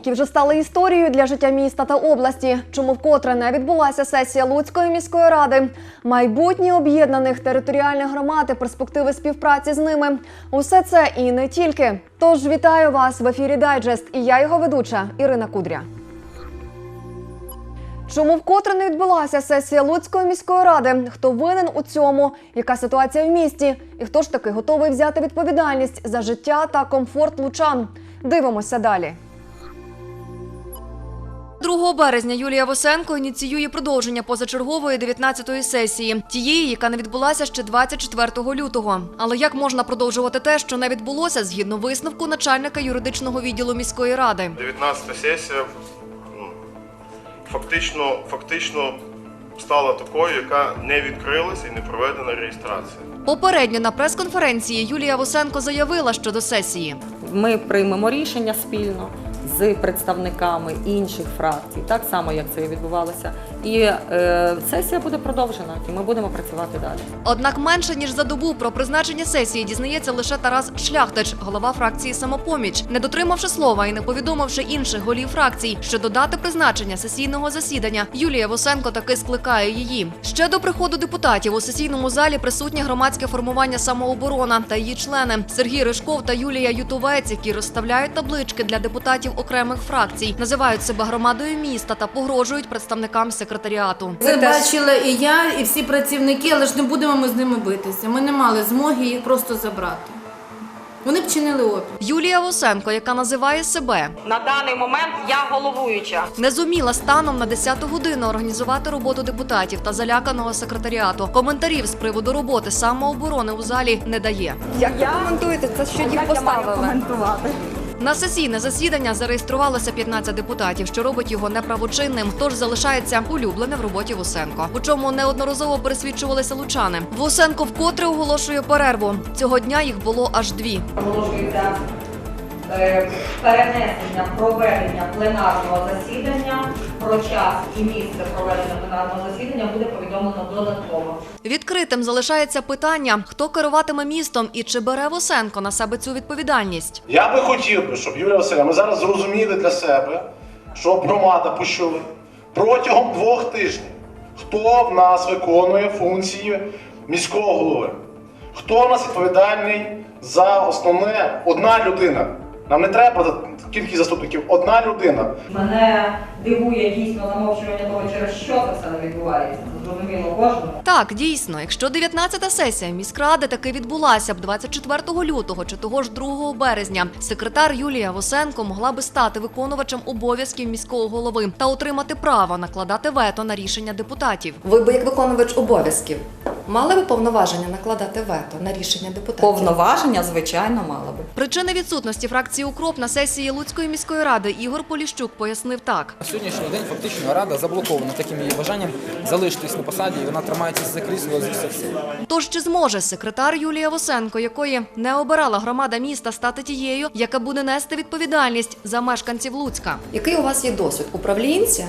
які вже стали історією для життя міста та області. Чому вкотре не відбулася сесія Луцької міської ради? Майбутнє об'єднаних територіальних громад і перспективи співпраці з ними. Усе це і не тільки. Тож вітаю вас в ефірі Дайджест. І я його ведуча Ірина Кудря. Чому вкотре не відбулася сесія Луцької міської ради? Хто винен у цьому? Яка ситуація в місті? І хто ж таки готовий взяти відповідальність за життя та комфорт лучан? Дивимося далі. 2 березня Юлія Восенко ініціює продовження позачергової 19-ї сесії, тієї, яка не відбулася ще 24 лютого. Але як можна продовжувати те, що не відбулося згідно висновку начальника юридичного відділу міської ради? 19 сесія ну, фактично, фактично стала такою, яка не відкрилася і не проведена реєстрація. Попередньо на прес-конференції Юлія Восенко заявила щодо сесії. Ми приймемо рішення спільно з представниками інших фракцій, так само як це відбувалося. І е, сесія буде продовжена, і ми будемо працювати далі. Однак менше ніж за добу про призначення сесії дізнається лише Тарас Шляхтич, голова фракції Самопоміч, не дотримавши слова і не повідомивши інших голів фракцій, що до дати призначення сесійного засідання Юлія Восенко таки скликає її. Ще до приходу депутатів у сесійному залі присутнє громадське формування самооборона та її члени Сергій Ришков та Юлія Ютовець, які розставляють таблички для депутатів окремих фракцій, називають себе громадою міста та погрожують представникам секретаріату. Це бачила і я, і всі працівники, але ж не будемо ми з ними битися. Ми не мали змоги їх просто забрати. Вони б чинили опір. Юлія Восенко, яка називає себе На даний момент я головуюча. не зуміла станом на 10 годину організувати роботу депутатів та заляканого секретаріату. Коментарів з приводу роботи самооборони у залі не дає. Як ви коментуєте це, що їх поставили? На сесійне засідання зареєструвалося 15 депутатів, що робить його неправочинним. Тож залишається улюблене в роботі Вусенко, у чому неодноразово пересвідчувалися лучани. Вусенко вкотре оголошує перерву. Цього дня їх було аж дві. оголошується перенесення проведення пленарного засідання. Про час і місце проведення пленарного засідання буде повідомлено додатково. Відкритим залишається питання, хто керуватиме містом і чи бере Вусенко на себе цю відповідальність. Я би хотів би, щоб Юлія Васильівна, ми зараз зрозуміли для себе, щоб громада почули протягом двох тижнів, хто в нас виконує функції міського голови, хто в нас відповідальний за основне одна людина. Нам не треба кількість заступників, одна людина. Мене дивує дійсно замовчування того, через що це все відбувається. Зрозуміло кожному. Так, дійсно, якщо 19-та сесія міськради таки відбулася б 24 лютого чи того ж 2 березня, секретар Юлія Восенко могла би стати виконувачем обов'язків міського голови та отримати право накладати вето на рішення депутатів. Ви би як виконувач обов'язків мали би повноваження накладати вето на рішення депутатів? Повноваження, звичайно, мала би. Причини відсутності фракції Укроп на сесії Луцької міської ради Ігор Поліщук пояснив так. На сьогоднішній день фактично рада заблокована таким її бажанням залишитись на посаді, і вона тримається за крісло зі всіх сил. Тож чи зможе секретар Юлія Восенко, якої не обирала громада міста, стати тією, яка буде нести відповідальність за мешканців Луцька? Який у вас є досвід управлінця?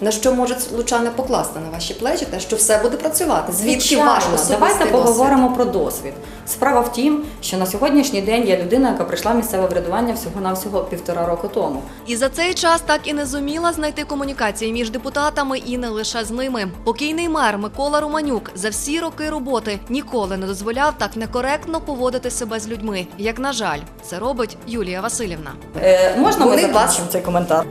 На що можуть лучани покласти на ваші плечі, те, що все буде працювати? Звідки ваш особистий Давайте досвід? поговоримо про досвід. Справа в тім, що на сьогоднішній день є людина, яка прийшла в місцеве врядування всього навсього півтора року тому. І за цей час так і не зуміла знайти комунікації між депутатами і не лише з ними. Покійний мер Микола Романюк за всі роки роботи ніколи не дозволяв так некоректно поводити себе з людьми. Як на жаль, це робить Юлія Васильівна. Е, можна Вони ми вас- цей коментар?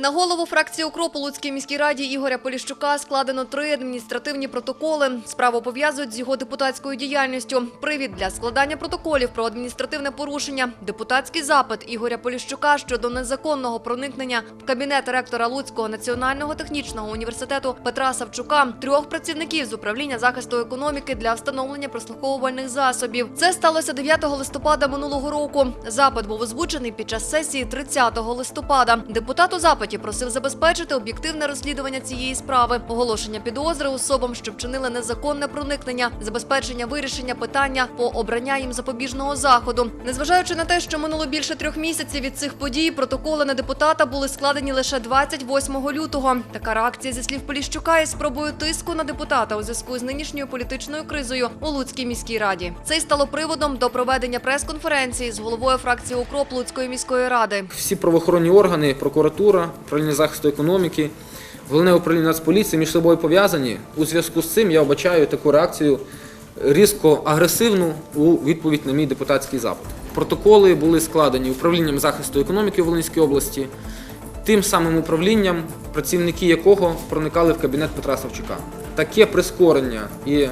На голову фракції «Укроп» у Луцькій міській раді Ігоря Поліщука складено три адміністративні протоколи. Справу пов'язують з його депутатською діяльністю. Привід для складання протоколів про адміністративне порушення, депутатський запит Ігоря Поліщука щодо незаконного проникнення в кабінет ректора Луцького національного технічного університету Петра Савчука, трьох працівників з управління захисту економіки для встановлення прослуховувальних засобів. Це сталося 9 листопада минулого року. Запит був озвучений під час сесії 30 листопада. Депутат у роботі. Просив забезпечити об'єктивне розслідування цієї справи, оголошення підозри особам, що вчинили незаконне проникнення, забезпечення вирішення питання по обрання їм запобіжного заходу. Незважаючи на те, що минуло більше трьох місяців від цих подій, протоколи на депутата були складені лише 28 лютого. Така реакція зі слів Поліщука із спробою тиску на депутата у зв'язку з нинішньою політичною кризою у Луцькій міській раді. Це стало приводом до проведення прес-конференції з головою фракції укроп Луцької міської ради. Всі правоохоронні органи, прокуратура, управління захисту економіки, головне управління Нацполіції між собою пов'язані. У зв'язку з цим я вбачаю таку реакцію різко агресивну у відповідь на мій депутатський запит. Протоколи були складені управлінням захисту економіки Волинської області, тим самим управлінням, працівники якого проникали в кабінет Петра Савчука. Таке прискорення і е,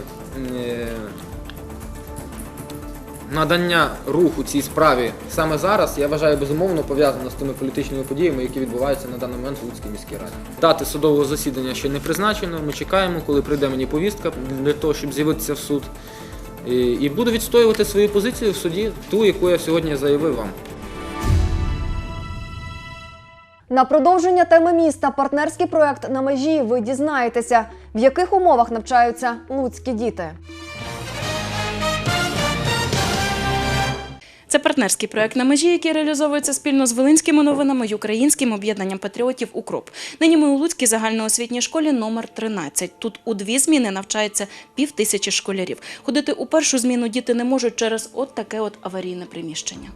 надання руху цій справі саме зараз, я вважаю, безумовно пов'язано з тими політичними подіями, які відбуваються на даний момент в Луцькій міській раді. Дати судового засідання ще не призначено. Ми чекаємо, коли прийде мені повістка для того, щоб з'явитися в суд. І, буду відстоювати свою позицію в суді, ту, яку я сьогодні заявив вам. На продовження теми міста партнерський проект на межі. Ви дізнаєтеся, в яких умовах навчаються луцькі діти. Це партнерський проект на межі, який реалізовується спільно з Волинськими новинами й українським об'єднанням патріотів УКРОП. Нині ми у Луцькій загальноосвітній школі номер 13. Тут у дві зміни навчається пів тисячі школярів. Ходити у першу зміну діти не можуть через от таке от аварійне приміщення.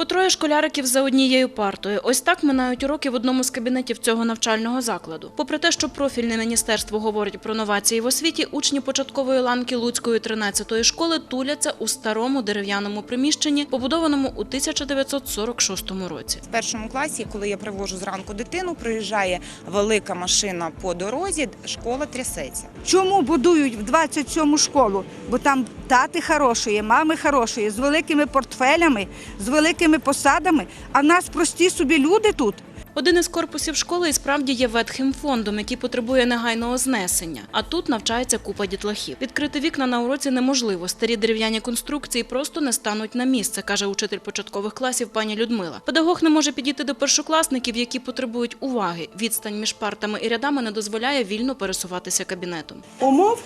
По троє школяриків за однією партою. Ось так минають уроки в одному з кабінетів цього навчального закладу. Попри те, що профільне міністерство говорить про новації в освіті, учні початкової ланки Луцької 13-ї школи туляться у старому дерев'яному приміщенні, побудованому у 1946 році. В першому класі, коли я привожу зранку дитину, приїжджає велика машина по дорозі, школа трясеться. Чому будують в 27 школу? Бо там тати хороші, мами хороші, з великими портфелями, з великими посадами, а нас прості собі люди тут. Один із корпусів школи і справді є ветхим фондом, який потребує негайного знесення. А тут навчається купа дітлахів. Відкрити вікна на уроці неможливо. Старі дерев'яні конструкції просто не стануть на місце, каже учитель початкових класів пані Людмила. Педагог не може підійти до першокласників, які потребують уваги. Відстань між партами і рядами не дозволяє вільно пересуватися кабінетом. Умов,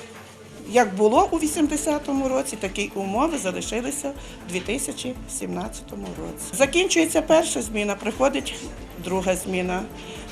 як було у 80-му році, такі умови залишилися у 2017 році. Закінчується перша зміна, приходить друга зміна.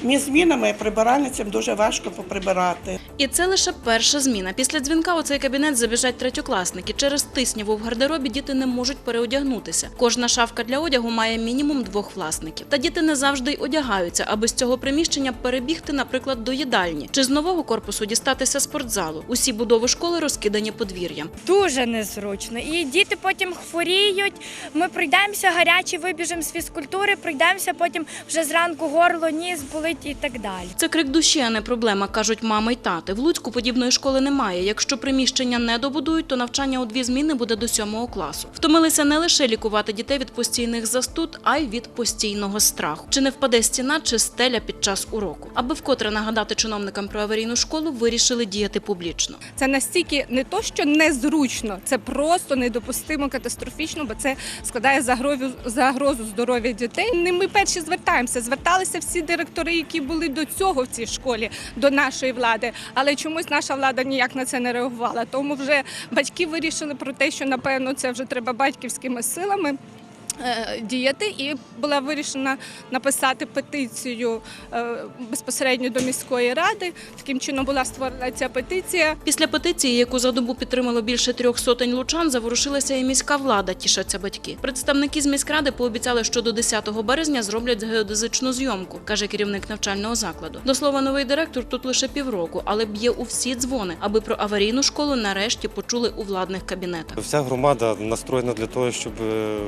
Між змінами прибиральницям дуже важко поприбирати. І це лише перша зміна. Після дзвінка у цей кабінет забіжать третьокласники. Через тисняву в гардеробі діти не можуть переодягнутися. Кожна шафка для одягу має мінімум двох власників. Та діти не завжди й одягаються, аби з цього приміщення перебігти, наприклад, до їдальні чи з нового корпусу дістатися спортзалу. Усі будови школи розкидані подвір'ям. Дуже незручно. І діти потім хворіють. Ми пройдемося гарячі, вибіжимо з фізкультури, пройдемося потім вже зранку горло, ніс болить і так далі. Це крик душі, а не проблема, кажуть мами й тати. В Луцьку подібної школи немає. Якщо приміщення не добудують, то навчання у дві зміни буде до сьомого класу. Втомилися не лише лікувати дітей від постійних застуд, а й від постійного страху. Чи не впаде стіна, чи стеля під час уроку. Аби вкотре нагадати чиновникам про аварійну школу, вирішили діяти публічно. Це настільки не то, що незручно, це просто недопустимо катастрофічно, бо це складає загрозу, загрозу здоров'я дітей. Не ми перші звертаємося. Зверталися всі директори, які були до цього в цій школі, до нашої влади. Але чомусь наша влада ніяк на це не реагувала. Тому вже батьки вирішили про те, що напевно це вже треба батьківськими силами. Е, Діяти і була вирішена написати петицію е, безпосередньо до міської ради. Таким чином була створена ця петиція. Після петиції, яку за добу підтримало більше трьох сотень лучан, заворушилася і міська влада, тішаться батьки. Представники з міськради пообіцяли, що до 10 березня зроблять геодезичну зйомку, каже керівник навчального закладу. До слова, новий директор тут лише півроку, але б'є у всі дзвони, аби про аварійну школу нарешті почули у владних кабінетах. Вся громада настроєна для того, щоб е,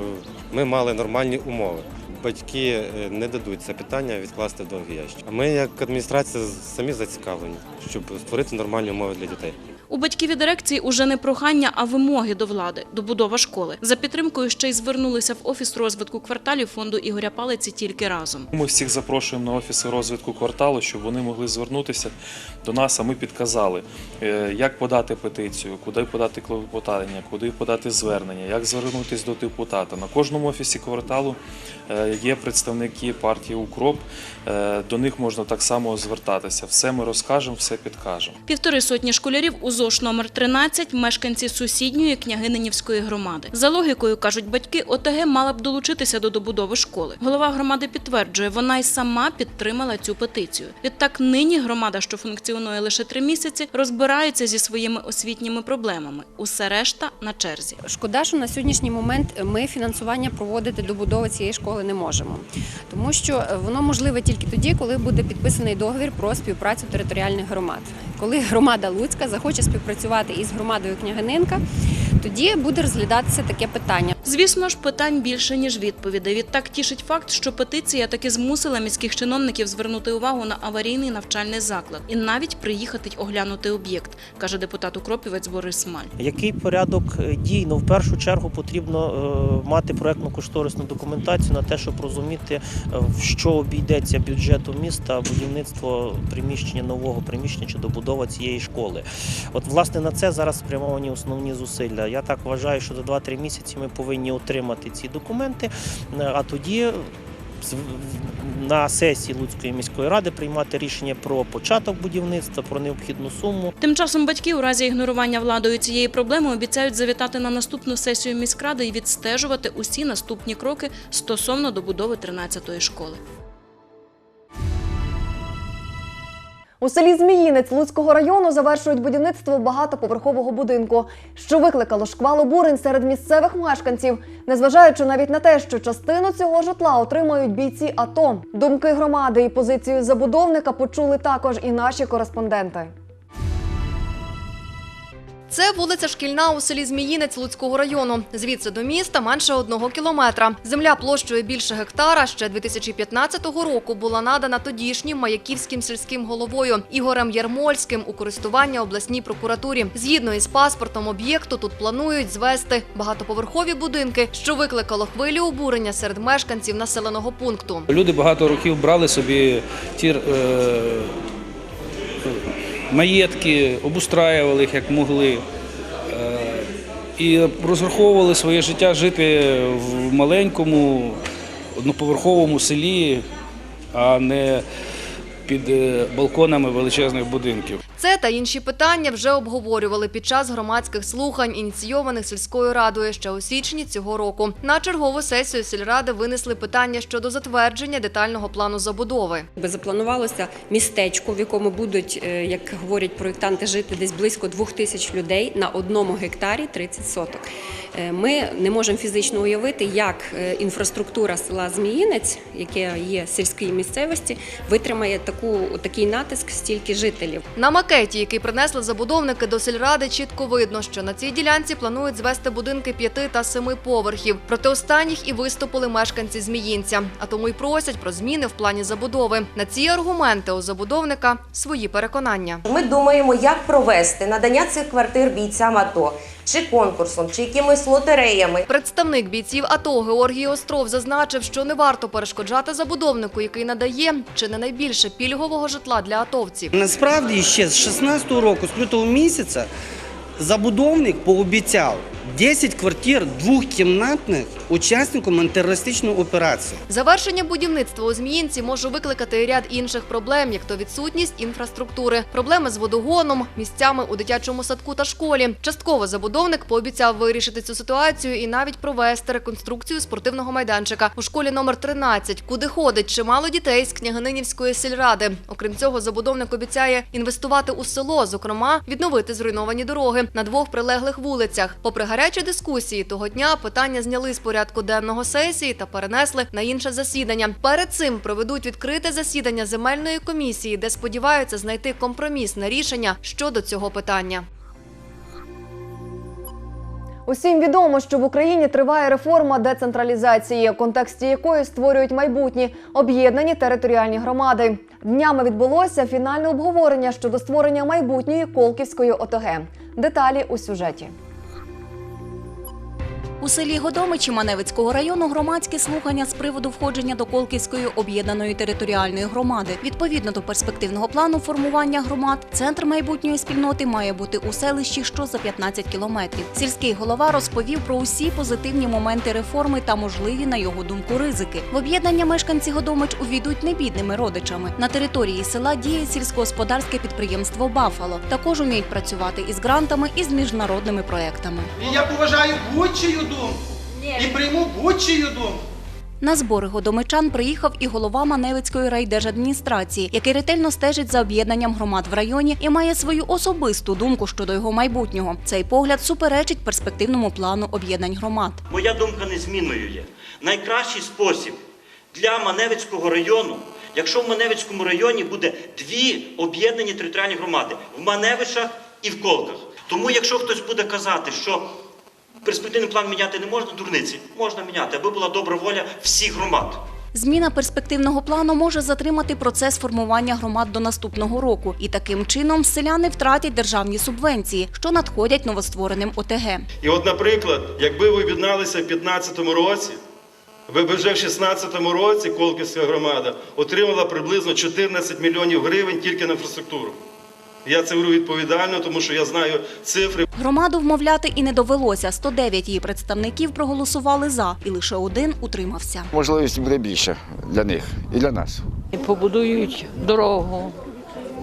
ми мали нормальні умови. Батьки е, не дадуть це питання відкласти довгий ящик. А ми, як адміністрація, самі зацікавлені, щоб створити нормальні умови для дітей. У батьків і дирекції уже не прохання, а вимоги до влади, добудова школи. За підтримкою ще й звернулися в офіс розвитку кварталів фонду Ігоря Палиці тільки разом. Ми всіх запрошуємо на офіси розвитку кварталу, щоб вони могли звернутися до нас, а ми підказали, е, як подати петицію, куди подати клопотання, куди подати звернення, як звернутися до депутата. На кожному офісі кварталу е, є представники партії Укроп. е, До них можна так само звертатися. Все ми розкажемо, все підкажемо. Півтори сотні школярів у ЗОШ номер 13 – мешканці сусідньої княгининівської громади. За логікою, кажуть батьки, ОТГ мала б долучитися до добудови школи. Голова громади підтверджує, вона й сама підтримала цю петицію. Відтак нині громада, що функціонує лише три місяці, розбирається зі своїми освітніми проблемами. Усе решта на черзі. Шкода, що на сьогоднішній момент ми фінансування проводити добудови цієї школи не можемо, тому що е, воно можливе тільки тоді, коли буде підписаний договір про співпрацю територіальних громад. Коли громада Луцька захоче співпрацювати із громадою Княгининка, тоді буде розглядатися таке питання. Звісно ж, питань більше ніж відповідей. Відтак тішить факт, що петиція таки змусила міських чиновників звернути увагу на аварійний навчальний заклад і навіть приїхати оглянути об'єкт, каже депутат Укропівець Борис Маль. Який порядок е, дій? Ну, в першу чергу потрібно е, мати проектну кошторисну документацію на те, щоб розуміти, е, в що обійдеться бюджету міста будівництво приміщення нового приміщення чи добудова цієї школи. От власне на це зараз спрямовані основні зусилля. Я так вважаю, що за 2-3 місяці ми повинні отримати ці документи, е, а тоді. з- На сесії Луцької міської ради приймати рішення про початок будівництва, про необхідну суму. Тим часом батьки у разі ігнорування владою цієї проблеми обіцяють завітати на наступну сесію міськради і відстежувати усі наступні кроки стосовно добудови 13-ї школи. У селі Зміїнець Луцького району завершують будівництво багатоповерхового будинку, що викликало шквал обурень серед місцевих мешканців, незважаючи навіть на те, що частину цього житла отримають бійці АТО. Думки громади і позицію забудовника почули також і наші кореспонденти. Це вулиця Шкільна у селі Зміїнець Луцького району. Звідси до міста менше одного кілометра. Земля площею більше гектара ще 2015 року була надана тодішнім маяківським сільським головою Ігорем Ярмольським у користування обласній прокуратурі. Згідно із паспортом об'єкту, тут планують звести багатоповерхові будинки, що викликало хвилю обурення серед мешканців населеного пункту. Люди багато років брали собі ті е, маєтки, обустраювали їх як могли. Е, і розраховували своє життя жити в маленькому одноповерховому селі, а не під е, балконами величезних будинків. Це та інші питання вже обговорювали під час громадських слухань, ініційованих сільською радою ще у січні цього року. На чергову сесію сільради винесли питання щодо затвердження детального плану забудови. Запланувалося містечко, в якому будуть, е, як говорять проєктанти, жити десь близько двох тисяч людей на одному гектарі 30 соток. Е, Ми не можемо фізично уявити, як е, інфраструктура села Зміїнець, яке є в сільській місцевості, витримає таку такий натиск стільки жителів. На макеті, який принесли забудовники до сільради, чітко видно, що на цій ділянці планують звести будинки п'яти та семи поверхів. Проти останніх і виступили мешканці Зміїнця, а тому й просять про зміни в плані забудови. На ці аргументи у забудовника свої переконання. Ми думаємо, як провести надання цих квартир бійцям АТО, чи конкурсом, чи якимись лотереями. Представник бійців АТО Георгій Остров зазначив, що не варто перешкоджати забудовнику, який надає чи не найбільше пільгового житла для атовців. Насправді ще з 16-го року, з лютого місяця, забудовник пообіцяв 10 квартир двохкімнатних учасникам антитерористичної операції. Завершення будівництва у Зміїнці може викликати ряд інших проблем, як то відсутність інфраструктури, проблеми з водогоном, місцями у дитячому садку та школі. Частково забудовник пообіцяв вирішити цю ситуацію і навіть провести реконструкцію спортивного майданчика у школі номер 13, куди ходить чимало дітей з княгининівської сільради. Окрім цього, забудовник обіцяє інвестувати у село, зокрема відновити зруйновані дороги на двох прилеглих вулицях. Попри гарячі дискусії того дня, питання зняли з порядку денного сесії та перенесли на інше засідання. Перед цим проведуть відкрите засідання земельної комісії, де сподіваються знайти компромісне рішення щодо цього питання. Усім відомо, що в Україні триває реформа децентралізації, в контексті якої створюють майбутні об'єднані територіальні громади. Днями відбулося фінальне обговорення щодо створення майбутньої Колківської ОТГ. Деталі у сюжеті. У селі Годомичі Маневицького району громадські слухання з приводу входження до Колківської об'єднаної територіальної громади. Відповідно до перспективного плану формування громад, центр майбутньої спільноти має бути у селищі, що за 15 кілометрів. Сільський голова розповів про усі позитивні моменти реформи та можливі, на його думку, ризики. В об'єднання мешканці Годомич увійдуть не бідними родичами. На території села діє сільськогосподарське підприємство Бафало. Також уміють працювати із грантами і з міжнародними проектами. І я поважаю будь-чию думку. І прийму будь-чию думку. На збори годомичан приїхав і голова Маневицької райдержадміністрації, який ретельно стежить за об'єднанням громад в районі і має свою особисту думку щодо його майбутнього. Цей погляд суперечить перспективному плану об'єднань громад. Моя думка незмінною є. Найкращий спосіб для Маневицького району, якщо в Маневицькому районі буде дві об'єднані територіальні громади в Маневичах і в Колках. Тому, якщо хтось буде казати, що перспективний план міняти не можна, дурниці, можна міняти, аби була добра воля всіх громад. Зміна перспективного плану може затримати процес формування громад до наступного року, і таким чином селяни втратять державні субвенції, що надходять новоствореним ОТГ. І от, наприклад, якби ви об'єдналися в 2015 році, ви б вже в 2016 році Колківська громада отримала приблизно 14 мільйонів гривень тільки на інфраструктуру. Я це говорю відповідально, тому що я знаю цифри. Громаду вмовляти і не довелося. 109 її представників проголосували за, і лише один утримався. Можливість буде більше для них і для нас. Побудують дорогу,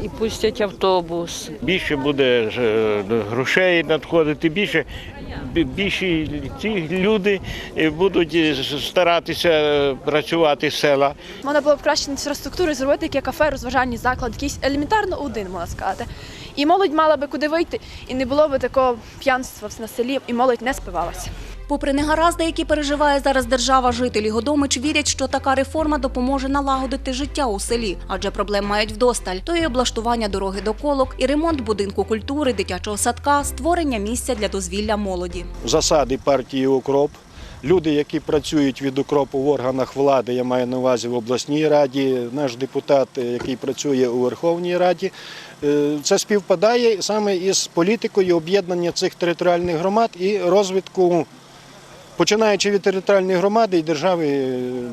і пустять автобус. Більше буде ж, е, грошей надходити, більше бі- більші ті люди е, будуть е, старатися е, працювати в села. Можна було б краще інфраструктури зробити яке кафе, розважальний заклад, якийсь елементарно один, можна сказати. І молодь мала би куди вийти, і не було б такого п'янства на селі, і молодь не спивалася. Попри негаразди, які переживає зараз держава, жителі Годомич вірять, що така реформа допоможе налагодити життя у селі, адже проблем мають вдосталь. То і облаштування дороги до колок, і ремонт будинку культури, дитячого садка, створення місця для дозвілля молоді. Засади партії Укроп. Люди, які працюють від укропу в органах влади, я маю на увазі в обласній раді, наш депутат, який працює у Верховній Раді, це співпадає саме із політикою об'єднання цих територіальних громад і розвитку, починаючи від територіальної громади і держави,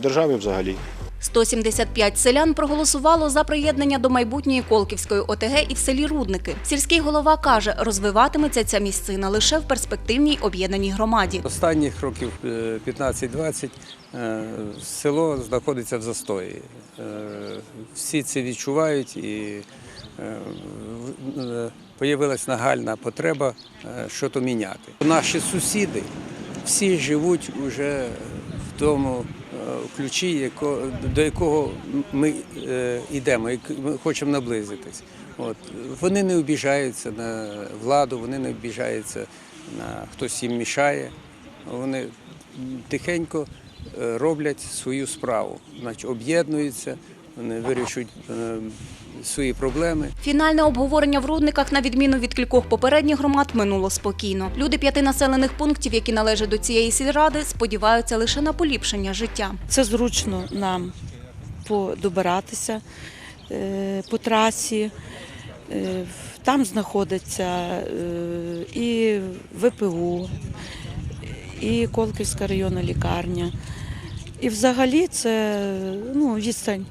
держави взагалі. 175 селян проголосувало за приєднання до майбутньої Колківської ОТГ і в селі Рудники. Сільський голова каже, розвиватиметься ця місцина лише в перспективній об'єднаній громаді. Останніх років е, 15-20 е, село знаходиться в застої. Е, Всі це відчувають і з'явилася нагальна потреба е, щось міняти. Наші сусіди всі живуть уже в тому е, ключі, до якого ми е, йдемо, ми хочемо наблизитись. От. Вони не обіжаються на владу, вони не обіжаються на хтось їм мішає. Вони тихенько е, роблять свою справу, значить об'єднуються, вони вирішують е, свої проблеми. Фінальне обговорення в Рудниках, на відміну від кількох попередніх громад, минуло спокійно. Люди п'яти населених пунктів, які належать до цієї сільради, сподіваються лише на поліпшення життя. Це зручно нам подобиратися е, по трасі. Е, Там знаходиться е, і ВПУ, і Колківська районна лікарня. І взагалі це ну, відстань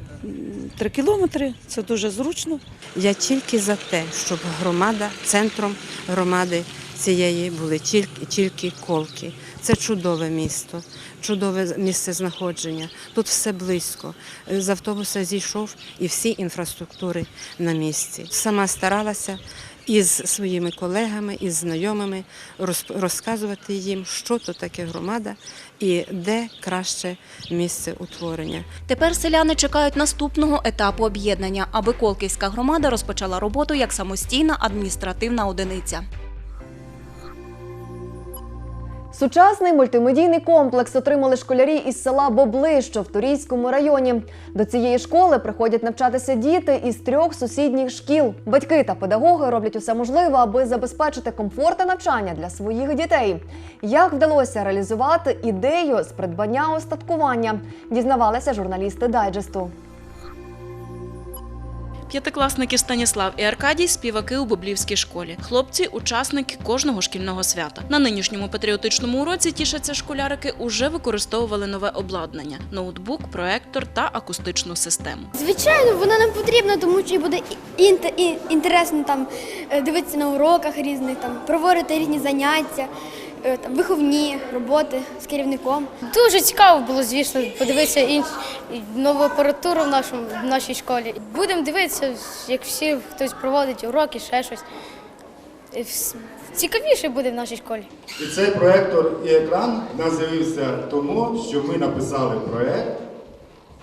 3 кілометри, це дуже зручно. Я тільки за те, щоб громада, центром громади цієї були тільки, тільки колки. Це чудове місто, чудове місце знаходження. Тут все близько. З автобуса зійшов і всі інфраструктури на місці. Сама старалася із своїми колегами, із знайомими роз- розказувати їм, що то таке громада і де краще місце утворення. Тепер селяни чекають наступного етапу об'єднання, аби Колківська громада розпочала роботу як самостійна адміністративна одиниця. Сучасний мультимедійний комплекс отримали школярі із села Бобли, що в Турійському районі. До цієї школи приходять навчатися діти із трьох сусідніх шкіл. Батьки та педагоги роблять усе можливе, аби забезпечити комфортне навчання для своїх дітей. Як вдалося реалізувати ідею з придбання остаткування, дізнавалися журналісти дайджесту. П'ятикласники Станіслав і Аркадій співаки у Боблівській школі. Хлопці учасники кожного шкільного свята. На нинішньому патріотичному уроці тішаться школярики уже використовували нове обладнання: ноутбук, проектор та акустичну систему. Звичайно, вона нам потрібна, тому що буде інте- інтересно там е, дивитися на уроках різних, там проводити різні заняття, там виховні роботи з керівником. Дуже цікаво було, звісно, подивитися інш... нову апаратуру в, нашому, в нашій школі. Будемо дивитися, як всі хтось проводить уроки, ще щось. Цікавіше буде в нашій школі. І цей проектор і екран в з'явився тому, що ми написали проект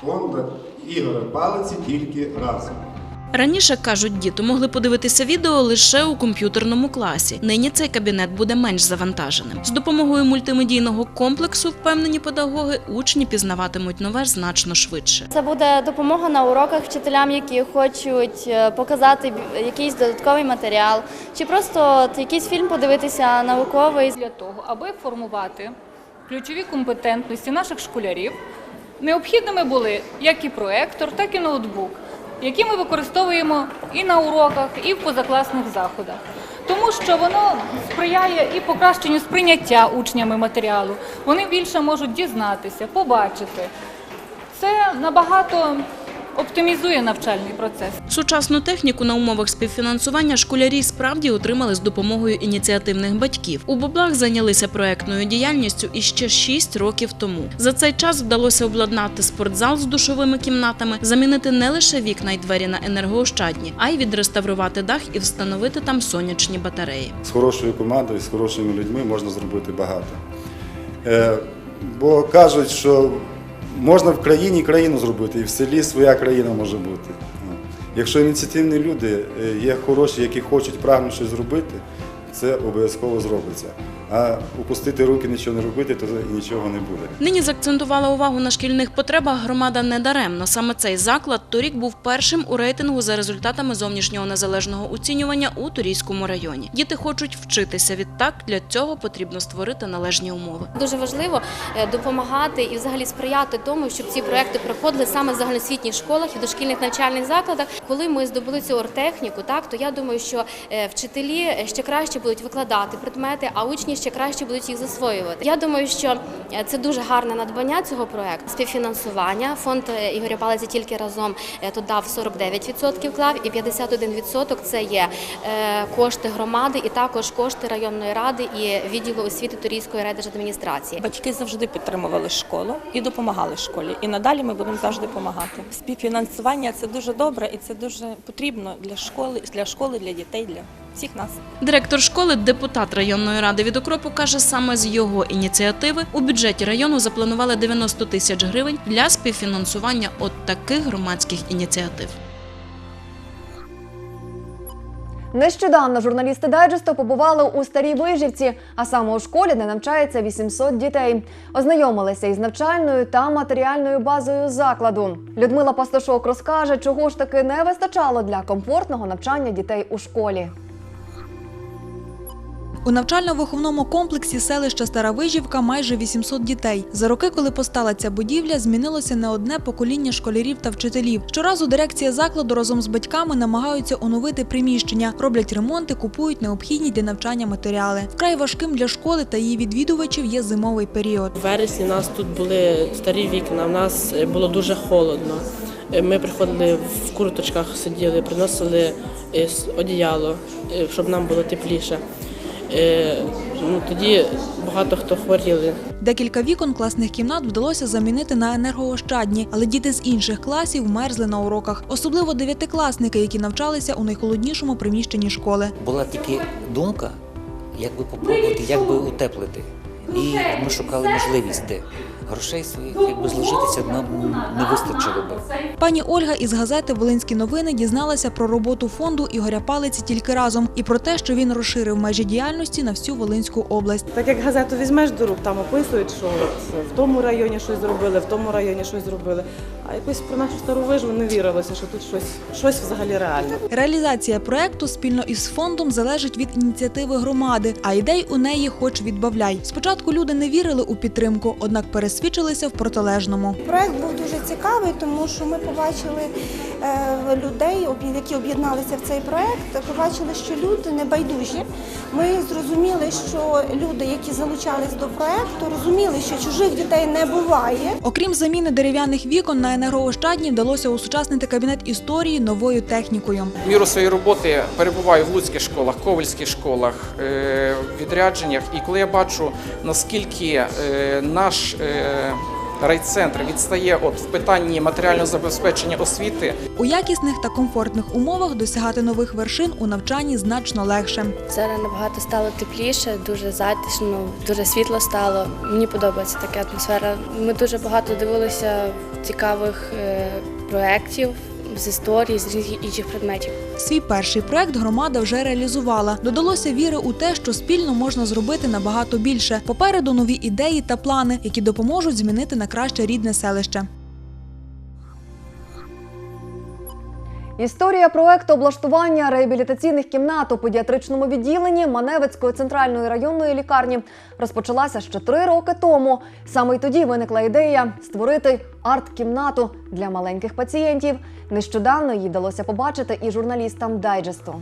фонду Ігоря Палиці тільки разом. Раніше кажуть, діти могли подивитися відео лише у комп'ютерному класі. Нині цей кабінет буде менш завантаженим. З допомогою мультимедійного комплексу, впевнені педагоги, учні пізнаватимуть нове значно швидше. Це буде допомога на уроках вчителям, які хочуть е, показати якийсь додатковий матеріал, чи просто якийсь фільм подивитися науковий. для того, аби формувати ключові компетентності наших школярів, необхідними були як і проектор, так і ноутбук, які ми використовуємо і на уроках, і в позакласних заходах. Тому що воно сприяє і покращенню сприйняття учнями матеріалу. Вони більше можуть дізнатися, побачити. Це набагато оптимізує навчальний процес. Сучасну техніку на умовах співфінансування школярі справді отримали з допомогою ініціативних батьків. У Боблах зайнялися проектною діяльністю іще 6 років тому. За цей час вдалося обладнати спортзал з душовими кімнатами, замінити не лише вікна й двері на енергоощадні, а й відреставрувати дах і встановити там сонячні батареї. З хорошою командою, з хорошими людьми можна зробити багато. Е, бо кажуть, що можна в країні країну зробити, і в селі своя країна може бути. Ну, Якщо ініціативні люди е, є хороші, які хочуть прагнуть щось зробити, це обов'язково зробиться. А упустити руки, нічого не робити, то і нічого не буде. Нині закцентувала увагу на шкільних потребах громада недаремно. Саме цей заклад торік був першим у рейтингу за результатами зовнішнього незалежного оцінювання у Турійському районі. Діти хочуть вчитися. Відтак для цього потрібно створити належні умови. Дуже важливо е, допомагати і взагалі сприяти тому, щоб ці проекти проходили саме в загальноосвітніх школах і дошкільних навчальних закладах. Коли ми здобули цю оргтехніку, так то я думаю, що е, вчителі е, ще краще будуть викладати предмети, а учні ще краще будуть їх засвоювати. Я думаю, що е, це дуже гарне надбання цього проекту. Співфінансування фонд е, Ігоря Палиці тільки разом е, тут дав 49% вклав, і 51% це є кошти громади, і також кошти районної ради і відділу освіти Турійської райдержадміністрації. Батьки завжди підтримували школу і допомагали школі. І надалі ми будемо завжди допомагати. Співфінансування це дуже добре і це дуже потрібно для школи, для школи, для дітей, для всіх нас. Директор школи, депутат районної ради від окропу, каже, саме з його ініціативи у бюджеті району запланували 90 тисяч гривень для співфінансування от таких громадських ініціатив. Нещодавно журналісти дайджесту побували у старій вижівці, а саме у школі, де навчається 800 дітей. Ознайомилися із навчальною та матеріальною базою закладу. Людмила Пастушок розкаже, чого ж таки не вистачало для комфортного навчання дітей у школі. У навчально-виховному комплексі селища Стара Вижівка майже 800 дітей. За роки, коли постала ця будівля, змінилося не одне покоління школярів та вчителів. Щоразу дирекція закладу разом з батьками намагаються оновити приміщення, роблять ремонти, купують необхідні для навчання матеріали. Вкрай важким для школи та її відвідувачів є зимовий період. У вересні у нас тут були старі вікна, у нас е, було дуже холодно. Е, Ми приходили в курточках, сиділи, приносили е, одіяло, щоб нам було тепліше. Е, Ну, тоді багато хто хворіли. Декілька вікон класних кімнат вдалося замінити на енергоощадні, але діти з інших класів мерзли на уроках, особливо дев'ятикласники, які навчалися у найхолоднішому приміщенні школи. Була тільки думка, як би попробувати, як би утеплити. І ми шукали можливість, де грошей своїх якби зложитися нам не вистачило би. Пані Ольга із газети Волинські новини дізналася про роботу фонду Ігоря Палиці тільки разом і про те, що він розширив межі діяльності на всю Волинську область. Так як газету візьмеш до рук, там описують, що в тому районі щось зробили, в тому районі щось зробили. А якось про нашу стару вижу не вірилося, що тут щось, щось взагалі реальне. Реалізація проекту спільно із фондом залежить від ініціативи громади, а ідей у неї хоч відбавляй. Спочатку люди не вірили у підтримку, однак пересвідчилися в протилежному. Проект був дуже цікавий, тому що ми побачили людей, об'є- які об'єдналися в цей проект. Побачили, що люди не байдужі. Ми зрозуміли, що люди, які залучались до проекту, розуміли, що чужих дітей не буває. Окрім заміни дерев'яних вікон на енергоощадні, вдалося осучаснити кабінет історії новою технікою. Міру своєї роботи перебуваю в луцьких школах, ковальських школах, е, відрядженнях. І коли я бачу, наскільки е, наш е, райцентр відстає от в питанні матеріального забезпечення освіти, У якісних та комфортних умовах досягати нових вершин у навчанні значно легше. Зараз набагато стало тепліше, дуже затишно, дуже світло стало. Мені подобається така атмосфера. Ми дуже багато дивилися цікавих е, проєктів з історії, з інших предметів. Свій перший проект громада вже реалізувала. Додалося віри у те, що спільно можна зробити набагато більше. Попереду нові ідеї та плани, які допоможуть змінити на краще рідне селище. Історія проекту облаштування реабілітаційних кімнат у педіатричному відділенні Маневицької центральної районної лікарні розпочалася ще три роки тому. Саме й тоді виникла ідея створити арт-кімнату для маленьких пацієнтів. Нещодавно її вдалося побачити і журналістам дайджесту.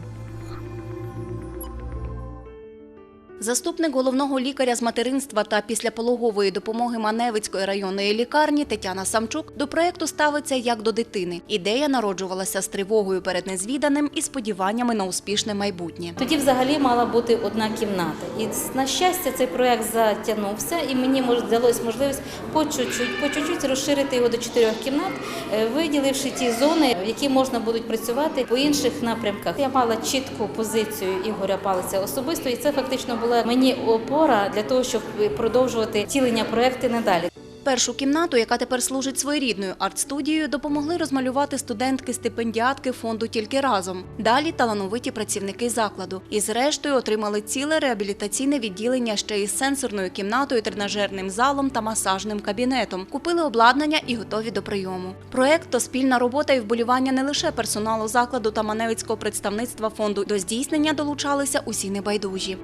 Заступник головного лікаря з материнства та післяпологової допомоги Маневицької районної лікарні Тетяна Самчук до проекту ставиться як до дитини. Ідея народжувалася з тривогою перед незвіданим і сподіваннями на успішне майбутнє. Тоді взагалі мала бути одна кімната. І на щастя, цей проект затягнувся, і мені вдалося можливість по чуть-чуть, по чуть-чуть розширити його до чотирьох кімнат, е, виділивши ті зони, в які можна будуть працювати по інших напрямках. Я мала чітку позицію Ігоря Палиця особисто, і це фактично була мені опора для того, щоб продовжувати втілення проекту надалі. Першу кімнату, яка тепер служить своєрідною арт-студією, допомогли розмалювати студентки-стипендіатки фонду тільки разом. Далі талановиті працівники закладу. І зрештою отримали ціле реабілітаційне відділення ще із сенсорною кімнатою, тренажерним залом та масажним кабінетом. Купили обладнання і готові до прийому. Проект то спільна робота і вболівання не лише персоналу закладу та маневицького представництва фонду. До здійснення долучалися усі небайдужі.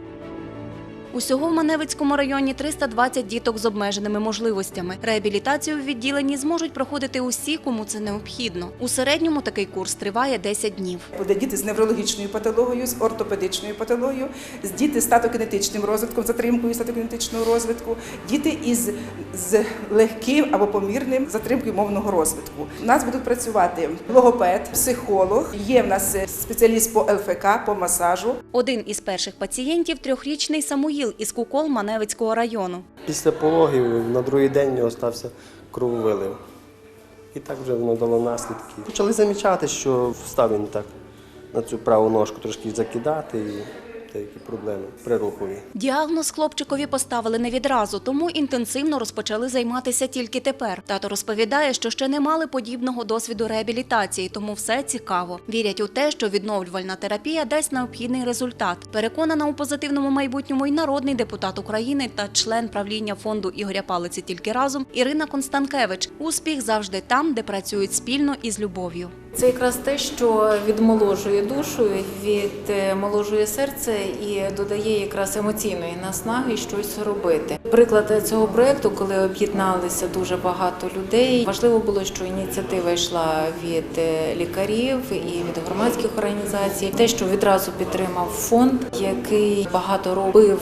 Усього в Маневицькому районі 320 діток з обмеженими можливостями. Реабілітацію в відділенні зможуть проходити усі, кому це необхідно. У середньому такий курс триває 10 днів. Буде діти з неврологічною патологією, з ортопедичною патологією, з діти з статокінетичним розвитком, затримкою статокінетичного розвитку, діти із з легким або помірним затримкою мовного розвитку. У нас будуть працювати логопед, психолог, є в нас спеціаліст по ЛФК, по масажу. Один із перших пацієнтів трьохрічний Самуїл із Кукол Маневицького району. Після пологів на другий день у нього стався крововилив. І так вже воно дало наслідки. Почали замічати, що встав він так на цю праву ножку трошки закидати деякі проблеми при. Діагноз хлопчикові поставили не відразу, тому інтенсивно розпочали займатися тільки тепер. Тато розповідає, що ще не мали подібного досвіду реабілітації, тому все цікаво. Вірять у те, що відновлювальна терапія дасть необхідний результат. Переконана у позитивному майбутньому і народний депутат України та член правління фонду Ігоря Палиці тільки разом Ірина Констанкевич. Успіх завжди там, де працюють спільно і з любов'ю. Це якраз те, що відмоложує душу, відмоложує серце і додає якраз емоційної наснаги щось робити. Приклад цього проекту, коли об'єдналися дуже багато людей, важливо було, що ініціатива йшла від е, лікарів і від громадських організацій. Те, що відразу підтримав фонд, який багато робив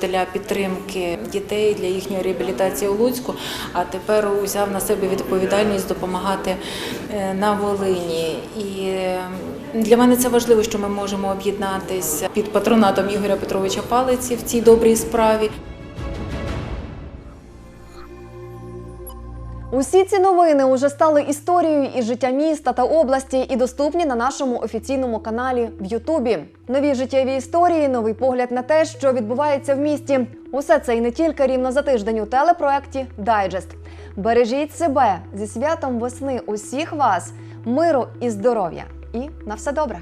для підтримки дітей для їхньої реабілітації у Луцьку, а тепер узяв на себе відповідальність допомагати е, на Волині. І е, для мене це важливо, що ми можемо об'єднатися під патронатом Ігоря Петровича Палиці в цій добрій справі. Усі ці новини уже стали історією із життя міста та області і доступні на нашому офіційному каналі в Ютубі. Нові життєві історії, новий погляд на те, що відбувається в місті. Усе це і не тільки рівно за тиждень у телепроекті Дайджест. Бережіть себе зі святом весни усіх вас, миру і здоров'я. І на все добре.